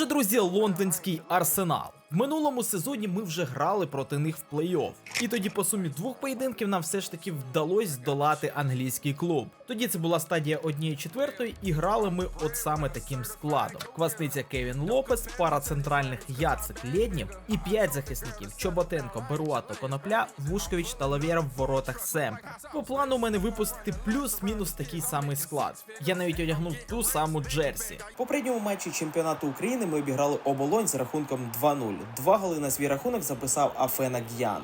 Отже, друзі, лондонський арсенал. В минулому сезоні ми вже грали проти них в плей-офф. І тоді, по сумі двох поєдинків, нам все ж таки вдалося здолати англійський клуб. Тоді це була стадія однієї четвертої, і грали ми от саме таким складом: квасниця Кевін Лопес, пара центральних Яцик Лєднів і п'ять захисників: Чоботенко, Беруато, Конопля, Вушкович та Лавєра в воротах Семка. По плану у мене випустити плюс-мінус такий самий склад. Я навіть одягнув ту саму Джерсі. В попередньому матчі чемпіонату України ми обіграли оболонь з рахунком 2-0. Два голи на свій рахунок записав Афена Г'ян.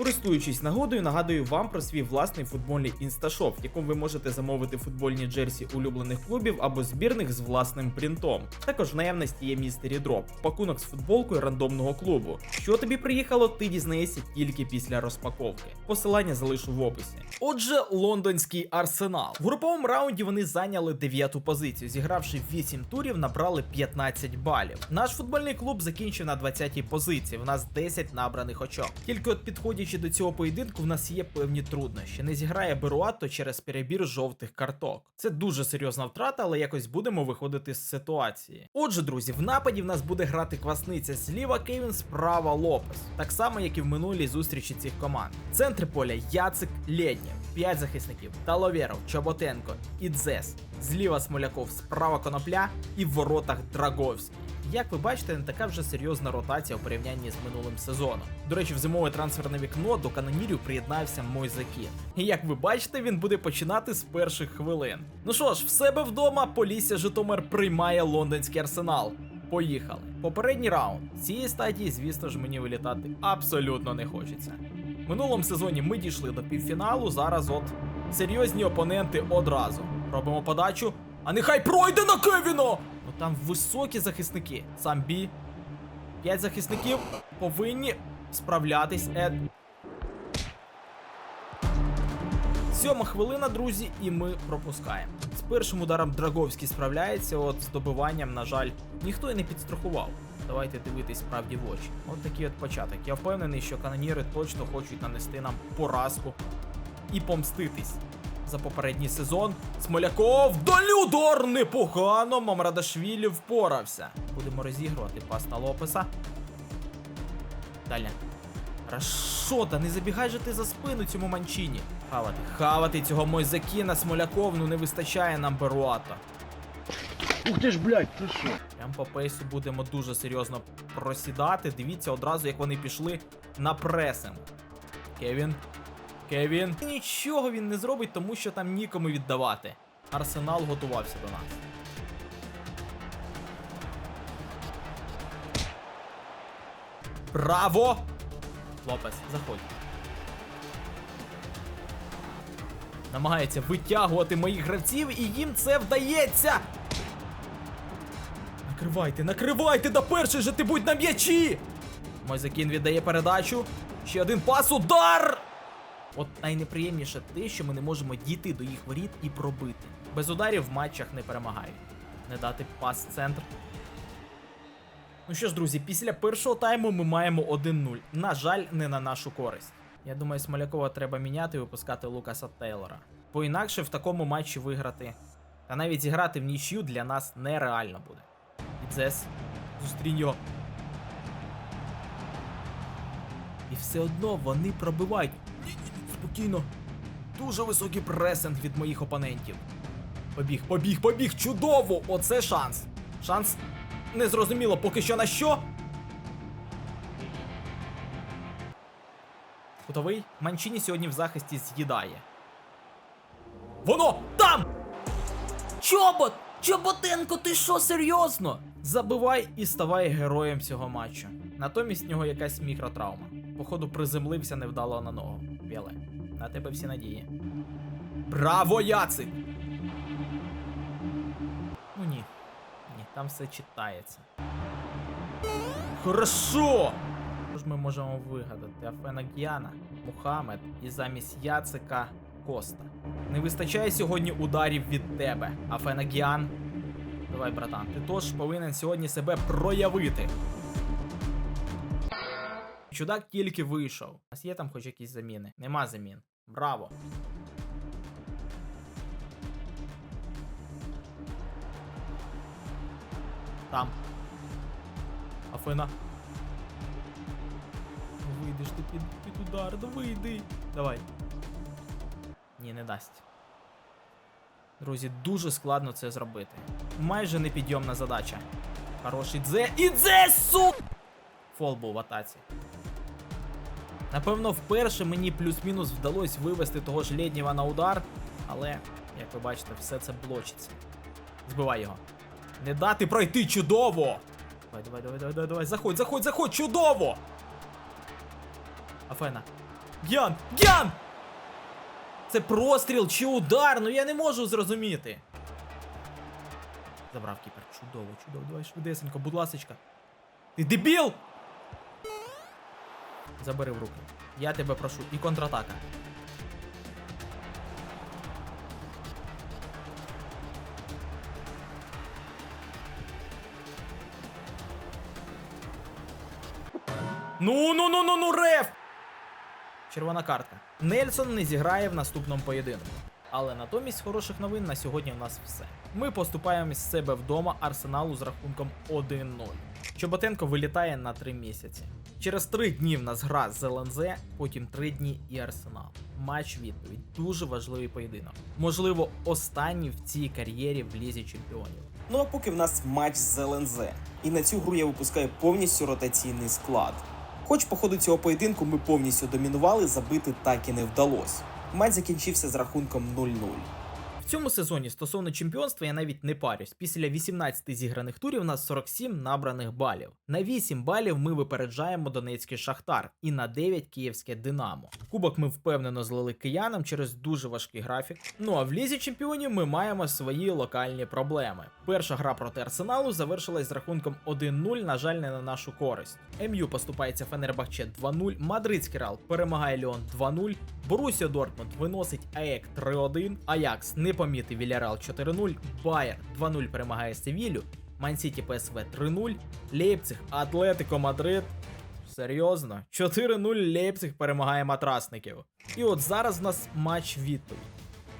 Користуючись нагодою, нагадую вам про свій власний футбольний інсташоп, в якому ви можете замовити футбольні джерсі улюблених клубів або збірних з власним принтом. Також в наявності є містері дроп, пакунок з футболкою рандомного клубу. Що тобі приїхало, ти дізнаєшся тільки після розпаковки. Посилання залишу в описі. Отже, лондонський арсенал. В груповому раунді вони зайняли дев'яту позицію, зігравши 8 турів, набрали 15 балів. Наш футбольний клуб закінчив на 20-й позиції. В нас 10 набраних очок. Тільки от підходячи до цього поєдинку, в нас є певні труднощі. Не зіграє Беруато через перебір жовтих карток. Це дуже серйозна втрата, але якось будемо виходити з ситуації. Отже, друзі, в нападі в нас буде грати квасниця зліва Кевін, справа Лопес. Так само, як і в минулій зустрічі цих команд. Центри поля Яцик Лєднєв, 5 захисників, Таловєров, Чоботенко, Ідзес. Зліва Смоляков, справа Конопля і в воротах Драговський. Як ви бачите, не така вже серйозна ротація у порівнянні з минулим сезоном. До речі, в зимове трансферне вікно до канонірів приєднався Мойзакін. І як ви бачите, він буде починати з перших хвилин. Ну що ж, в себе вдома Полісся Житомир приймає лондонський арсенал. Поїхали. Попередній раунд. Цій стадії, звісно ж, мені вилітати абсолютно не хочеться. Минулому сезоні ми дійшли до півфіналу. Зараз от серйозні опоненти одразу. Робимо подачу. А нехай пройде на Кевіна! Ну там високі захисники. Сам бі. П'ять захисників повинні справлятись. Ед. Сьома хвилина, друзі, і ми пропускаємо. З першим ударом Драговський справляється, от з добиванням, на жаль, ніхто і не підстрахував. Давайте дивитись справді в очі. От такий от початок. Я впевнений, що каноніри точно хочуть нанести нам поразку і помститись. За попередній сезон Смоляков далі удар непогано. Мамрадашвілі впорався. Будемо розігрувати пас на Лопеса. Далі. Рашота, не забігай же ти за спину цьому манчині. Хавати, хавати цього Мойзакіна Смоляков, ну не вистачає нам Беруата. Ух ти ж, блядь, ти що? Прям по пейсу будемо дуже серйозно просідати. Дивіться одразу, як вони пішли на пресинг. Кевін. Кевін. Нічого він не зробить, тому що там нікому віддавати. Арсенал готувався до нас. Браво! Лопес, заходь. Намагається витягувати моїх гравців, і їм це вдається. Накривайте, накривайте, да перший же ти будь на м'ячі! Мойзакін віддає передачу. Ще один пас, удар! От найнеприємніше те, що ми не можемо дійти до їх воріт і пробити. Без ударів в матчах не перемагають. Не дати пас центр. Ну що ж, друзі, після першого тайму ми маємо 1-0. На жаль, не на нашу користь. Я думаю, Смолякова треба міняти і випускати Лукаса Тейлора. Бо інакше в такому матчі виграти. Та навіть зіграти в нічю для нас нереально буде. Ідзес, зустрінь його. І все одно вони пробивають. Спокійно. Дуже високий пресинг від моїх опонентів. Побіг, побіг, побіг! Чудово! Оце шанс. Шанс незрозуміло поки що на що. Кутовий Манчині сьогодні в захисті з'їдає. Воно там! Чобот! Чоботенко, ти що серйозно? Забивай і ставай героєм цього матчу. Натомість в нього якась мікротравма. Походу, приземлився невдало на ногу. Біле, на тебе всі надії. Браво, Яцик! Ну ні. Ні, там все читається. Хорошо! Що ж ми можемо вигадати? Афена Гіана, Мухаммед і замість Яцика Коста. Не вистачає сьогодні ударів від тебе, Афена Гіан. Давай, братан, ти тож повинен сьогодні себе проявити. Чудак тільки вийшов. У нас є там хоч якісь заміни? Нема замін. Браво. Там. Афина. Ну вийдеш ти під, під удар, ну вийди. Давай. Ні, не дасть. Друзі, дуже складно це зробити. Майже непідйомна задача. Хороший дзе. І дзе, су! Фол був в атаці. Напевно, вперше мені плюс-мінус вдалося вивести того ж Лєднєва на удар, але, як ви бачите, все це блочиться. Збивай його. Не дати пройти чудово! Давай, давай, давай, давай, давай, давай. Заходь, заходь, заходь, чудово! Афена. Гян! Гян! Це простріл чи удар? Ну я не можу зрозуміти. Забрав кіпер. Чудово, чудово. Давай швидесенько, будь ласочка. Ти дебіл! Забери в руки. Я тебе прошу. І контратака. Ну, ну, ну, ну, ну, реф! Червона картка. Нельсон не зіграє в наступному поєдинку. Але натомість хороших новин на сьогодні в нас все. Ми поступаємо з себе вдома арсеналу з рахунком 1-0. Чоботенко вилітає на 3 місяці. Через 3 дні в нас гра з ЛНЗ, потім 3 дні і арсенал. Матч відповідь. Дуже важливий поєдинок. Можливо, останній в цій кар'єрі в лізі чемпіонів. Ну а поки в нас матч з ЛНЗ. І на цю гру я випускаю повністю ротаційний склад. Хоч по ходу цього поєдинку ми повністю домінували, забити так і не вдалося. Матч закінчився з рахунком 0-0. Цьому сезоні стосовно чемпіонства я навіть не парюсь. Після 18 зіграних турів у нас 47 набраних балів. На 8 балів ми випереджаємо Донецький Шахтар і на 9 київське Динамо. Кубок ми впевнено злили киянам через дуже важкий графік. Ну а в лізі чемпіонів ми маємо свої локальні проблеми. Перша гра проти Арсеналу завершилась з рахунком 1-0, на жаль, не на нашу користь. МЮ поступається Фенербахче 2-0, Мадридський Реал перемагає Ліон 2-0, Борусія Дортмунд виносить АЕК 3-1, Аякс не помітив Вільяреал 4-0, Байер 2-0 перемагає Севілю, Мансіті ПСВ 3-0, Лейпциг, Атлетико Мадрид. Серйозно, 4-0 Лейпциг перемагає матрасників. І от зараз в нас матч відповідь.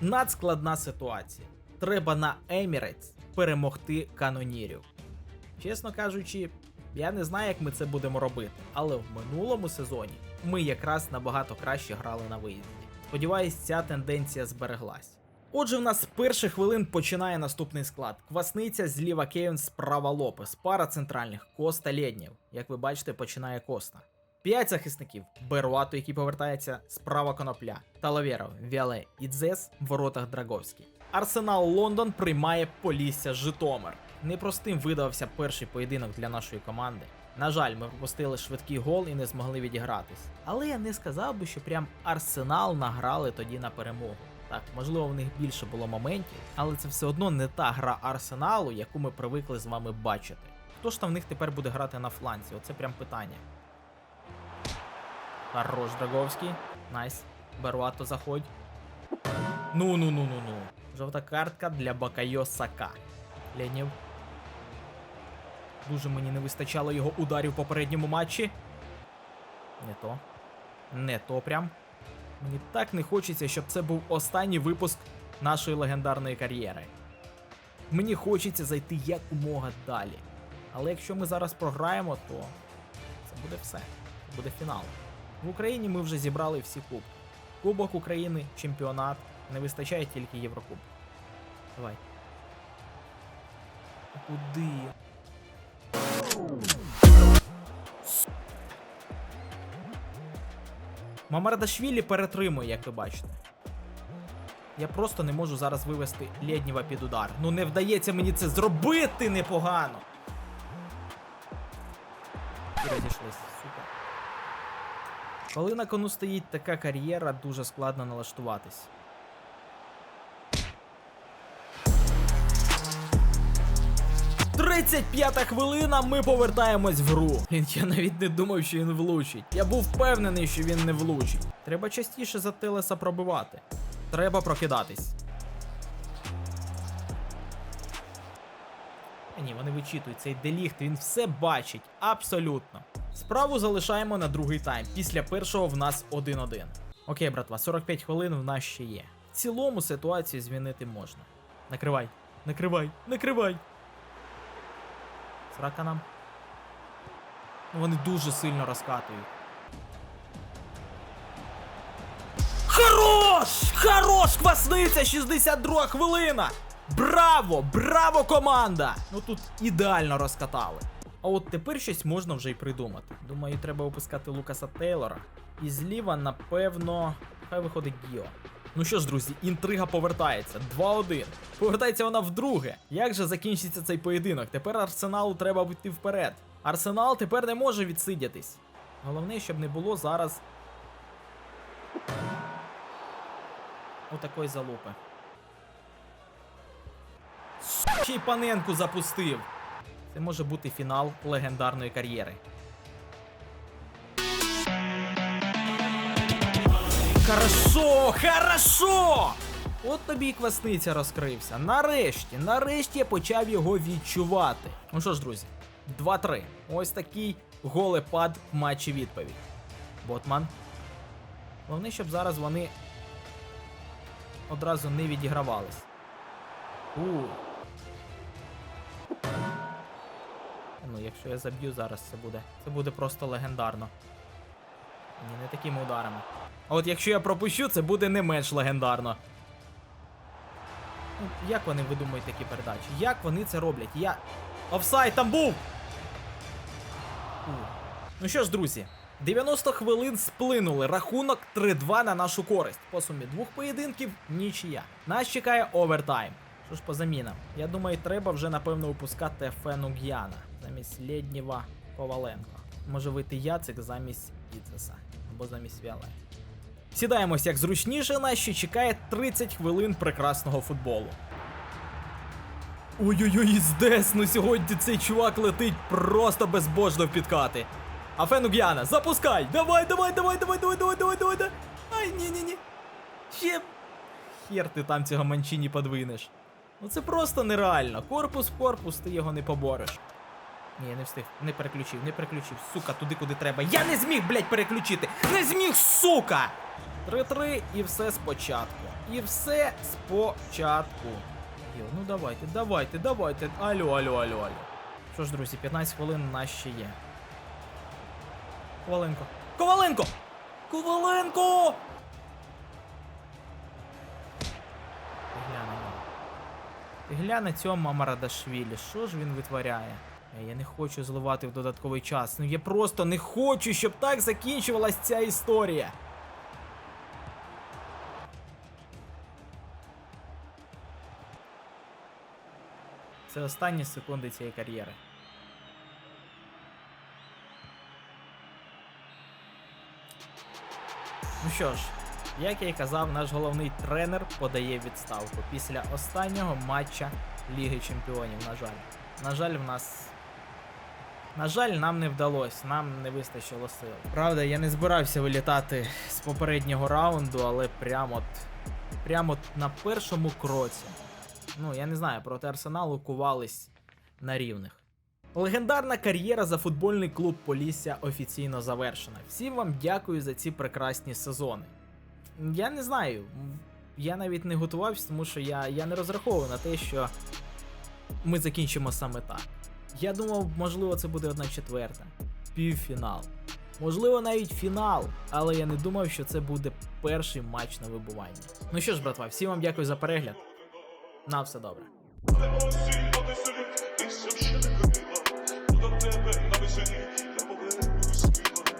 Надскладна ситуація. Треба на Емірець перемогти канонірів. Чесно кажучи, я не знаю, як ми це будемо робити, але в минулому сезоні ми якраз набагато краще грали на виїзді. Сподіваюсь, ця тенденція збереглась. Отже, в нас з перших хвилин починає наступний склад: Квасниця зліва Кевін, справа Лопес, пара центральних Коста Лєднєв. Як ви бачите, починає Коста. П'ять захисників: Беруато, який повертається, справа Конопля, Талаверов, Віале і Дзес в воротах Драговський. Арсенал Лондон приймає Полісся Житомир. Непростим видався перший поєдинок для нашої команди. На жаль, ми пропустили швидкий гол і не змогли відігратись. Але я не сказав би, що прям Арсенал награли тоді на перемогу. Так, можливо, в них більше було моментів, але це все одно не та гра Арсеналу, яку ми привикли з вами бачити. Хто ж там в них тепер буде грати на фланці? Оце прям питання. Хорош, Драговський. Найс. Беруато заходь. Ну ну ну ну ну. Жовта картка для Бакайо Сака. Ленів. Дуже мені не вистачало його ударів в попередньому матчі. Не то. Не то прям. Мені так не хочеться, щоб це був останній випуск нашої легендарної кар'єри. Мені хочеться зайти якомога далі. Але якщо ми зараз програємо, то це буде все. Це буде фінал. В Україні ми вже зібрали всі кубки. Кубок України, чемпіонат. Не вистачає тільки Єврокубок. Давай. Куди? Мамардашвілі перетримує, як ви бачите. Я просто не можу зараз вивести Лєднєва під удар. Ну не вдається мені це зробити непогано. І розійшлися, супер. Коли на кону стоїть така кар'єра, дуже складно налаштуватись. Тридцять п'ята хвилина, ми повертаємось в гру. Я навіть не думав, що він влучить. Я був впевнений, що він не влучить. Треба частіше за Телеса пробивати. Треба прокидатись. Е, Ні, вони вичитують цей деліхт, він все бачить, абсолютно. Справу залишаємо на другий тайм. Після першого в нас 1-1. Окей, братва, 45 хвилин в нас ще є. В цілому ситуацію змінити можна. Накривай, накривай, накривай. Срака. Ну, Вони дуже сильно розкатують. Хорош! Хорош! Квасниця! 62 хвилина! Браво! Браво, команда! Ну тут ідеально розкатали. А от тепер щось можна вже й придумати. Думаю, треба випускати Лукаса Тейлора. І зліва, напевно, хай виходить Гіо. Ну що ж, друзі, інтрига повертається. 2-1. Повертається вона вдруге. Як же закінчиться цей поєдинок? Тепер Арсеналу треба йти вперед. Арсенал тепер не може відсидятись. Головне, щоб не було зараз. Отакої залупи. Ще й Паненку запустив. Це може бути фінал легендарної кар'єри. Хорошо, хорошо! От тобі і квасниця розкрився. Нарешті, нарешті я почав його відчувати. Ну що ж, друзі, 2-3. Ось такий голепад в матчі відповідь. Ботман. Головне, щоб зараз вони одразу не відігравались. У. Ну, якщо я заб'ю зараз, це буде. Це буде просто легендарно. Ні, не такими ударами. А от якщо я пропущу, це буде не менш легендарно. Ну, як вони видумують такі передачі? Як вони це роблять? Я. Офсайд там був! Ну що ж, друзі, 90 хвилин сплинули. Рахунок 3-2 на нашу користь. По сумі двох поєдинків нічия. Нас чекає овертайм. Що ж по замінам? Я думаю, треба вже напевно випускати Фену Г'яна замість Лєднєва Коваленко. Може вийти Яцик замість Іцеса або замість Віале. Сідаємось як зручніше, нас ще чекає 30 хвилин прекрасного футболу. Ой-ой-ой, здесь, ну сьогодні цей чувак летить просто безбожно в підкати. А Фенуг'яна, запускай! Давай, давай, давай, давай, давай, давай, давай, давай, давай. Ай, ні, ні, ні. Ще. Хер ти там цього манчині подвинеш. Ну це просто нереально. Корпус в корпус, ти його не побореш. Ні, я не встиг, не переключив, не переключив. Сука, туди, куди треба. Я не зміг, блядь, переключити! Не зміг, сука! 3-3 і все спочатку. І все спочатку. Йо, ну давайте, давайте, давайте. Алло, алло, алло, алло. Що ж, друзі, 15 хвилин у нас ще є. Коваленко. Коваленко! Коваленко! Ти глянь цього Мамарадашвілі. Що ж він витворяє? Е, Я не хочу зливати в додатковий час. Ну я просто не хочу, щоб так закінчувалась ця історія. Це останні секунди цієї кар'єри. Ну що ж, як я й казав, наш головний тренер подає відставку після останнього матча Ліги Чемпіонів, на жаль. На жаль, в нас. На жаль, нам не вдалося, нам не вистачило сил. Правда, я не збирався вилітати з попереднього раунду, але прямо от, прямо от на першому кроці. Ну, я не знаю, проти Арсеналу кувались на рівних. Легендарна кар'єра за футбольний клуб Полісся офіційно завершена. Всім вам дякую за ці прекрасні сезони. Я не знаю, я навіть не готувався, тому що я, я не розраховував на те, що ми закінчимо саме так. Я думав, можливо, це буде одна четверта, півфінал. Можливо, навіть фінал, але я не думав, що це буде перший матч на вибування. Ну що ж, братва, всім вам дякую за перегляд. На все добре.